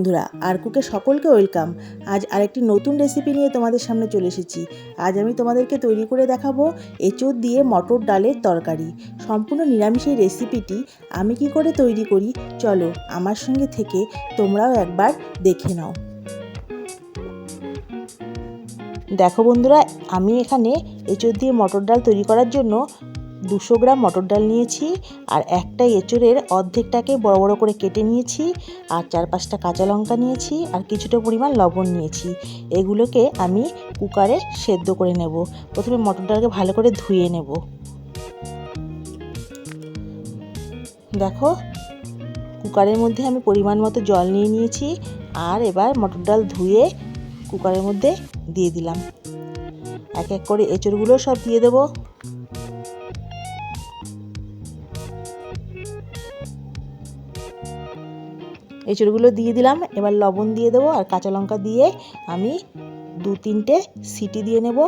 বন্ধুরা, আর কুকে সকলকে ওয়েলকাম। আজ আরেকটি নতুন রেসিপি নিয়ে তোমাদের সামনে চলে এসেছি। আজ আমি তোমাদেরকে তৈরি করে দেখাবো এঁচোড় দিয়ে মটর ডালের তরকারি। সম্পূর্ণ নিরামিষ এই রেসিপিটি আমি কি করে তৈরি করি? চলো আমার সঙ্গে থেকে তোমরাও একবার দেখে নাও। দেখো বন্ধুরা, আমি এখানে এঁচোড় দিয়ে মটর ডাল তৈরি করার জন্য দুশো গ্রাম মটর ডাল নিয়েছি আর একটা এঁচোড়ের অর্ধেকটাকে বড় বড় করে কেটে নিয়েছি আর চার পাঁচটা কাঁচা লঙ্কা নিয়েছি আর কিছুটা পরিমাণ লবণ নিয়েছি। এগুলোকে আমি কুকারে সেদ্ধ করে নেব। প্রথমে মটর ডালকে ভালো করে ধুয়ে নেব। দেখো, কুকারের মধ্যে আমি পরিমাণ মতো জল নিয়ে নিয়েছি আর এবার মটর ডাল ধুয়ে কুকারের মধ্যে দিয়ে দিলাম। এক এক করে এঁচড়গুলো সব দিয়ে দেবো। এঁচড়গুলো দিয়ে দিলাম। এবার লবণ দিয়ে দেবো আর কাঁচা লঙ্কা দিয়ে আমি দু তিনটে সিটি দিয়ে নেব।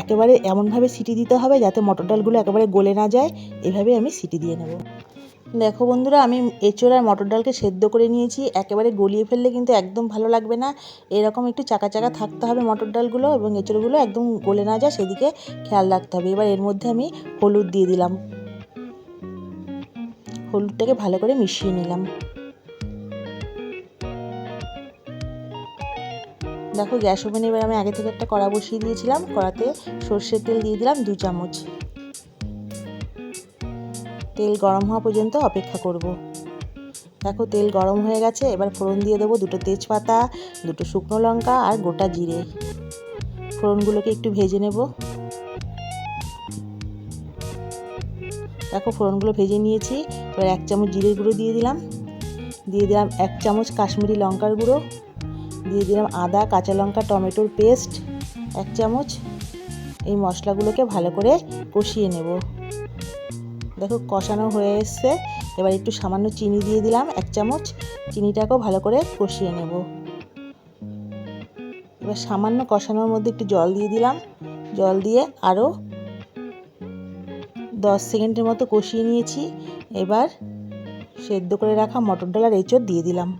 একেবারে এমনভাবে সিটি দিতে হবে যাতে মটর ডালগুলো একেবারে গলে না যায়। এভাবে আমি সিটি দিয়ে নেব। দেখো বন্ধুরা, আমি এঁচোড় আর মটর ডালকে সেদ্ধ করে নিয়েছি। একেবারে গলিয়ে ফেললে কিন্তু একদম ভালো লাগবে না। এরকম একটু চাকা চাকা থাকতে হবে মটর ডালগুলো এবং এঁচোড়গুলো একদম গলে না যায়, সেদিকে খেয়াল রাখতে হবে। এবার এর মধ্যে আমি হলুদ দিয়ে দিলাম। হলুদটাকে ভালো করে মিশিয়ে নিলাম। দেখো, গ্যাস ওভেনে এবার আমি আগে থেকে একটা কড়া বসিয়ে দিয়েছিলাম। কড়াতে সর্ষের তেল দিয়ে দিলাম দু চামচ। তেল গরম হওয়া পর্যন্ত অপেক্ষা করব। দেখো, তেল গরম হয়ে গেছে। এবার ফোড়ন দিয়ে দেবো দুটো তেজপাতা, দুটো শুকনো লঙ্কা আর গোটা জিরে। ফোড়নগুলোকে একটু ভেজে নেব। দেখো, ফোড়নগুলো ভেজে নিয়েছি। এবার এক চামচ জিরের গুঁড়ো দিয়ে দিলাম। দিয়ে দিলাম এক চামচ কাশ্মীরি লঙ্কার গুঁড়ো। দিয়ে দিলাম আদা, কাঁচা লঙ্কা, টমেটোর পেস্ট, এক চামচ। এই মশলাগুলোকে ভালো করে কষিয়ে নেব। দেখো কষানো হয়ে এসছে। এবার একটু সামান্য চিনি দিয়ে দিলাম, এক চামচ। চিনিটাকেও ভালো করে কষিয়ে নেব। এবার সামান্য কষানোর মধ্যে একটু জল দিয়ে দিলাম। জল দিয়ে আরও দশ সেকেন্ডের মতো কষিয়ে নিয়েছি। এবার সেদ্ধ করে রাখা মটর ডাল আর এঁচড় দিয়ে দিলাম।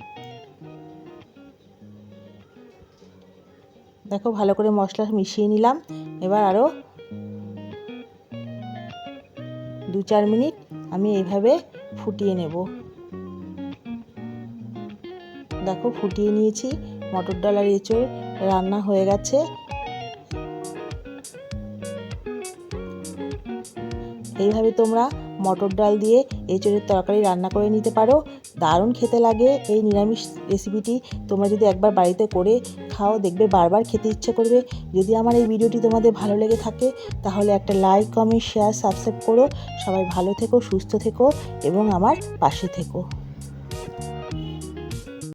দেখো ভালো করে মশলা মিশিয়ে নিলাম। এবার আরও দু চার মিনিট আমি এইভাবে ফুটিয়ে নেব। দেখো ফুটিয়ে নিয়েছি, মটর ডাল আর এঁচড় রান্না হয়ে গেছে। এইভাবে তোমরা মটর ডাল দিয়ে এঁচড়ের তরকারি রান্না করে নিতে পারো। দারুণ খেতে লাগে এই নিরামিষ রেসিপিটি তোমরা যদি একবার বাড়িতে করে খাও, দেখবে বারবার খেতে ইচ্ছে করবে। যদি আমার এই ভিডিওটি তোমাদের ভালো লেগে থাকে, তাহলে একটা লাইক কমেন্ট শেয়ার সাবস্ক্রাইব করো। সবাই ভালো থেকো, সুস্থ থেকো এবং আমার পাশে থেকো।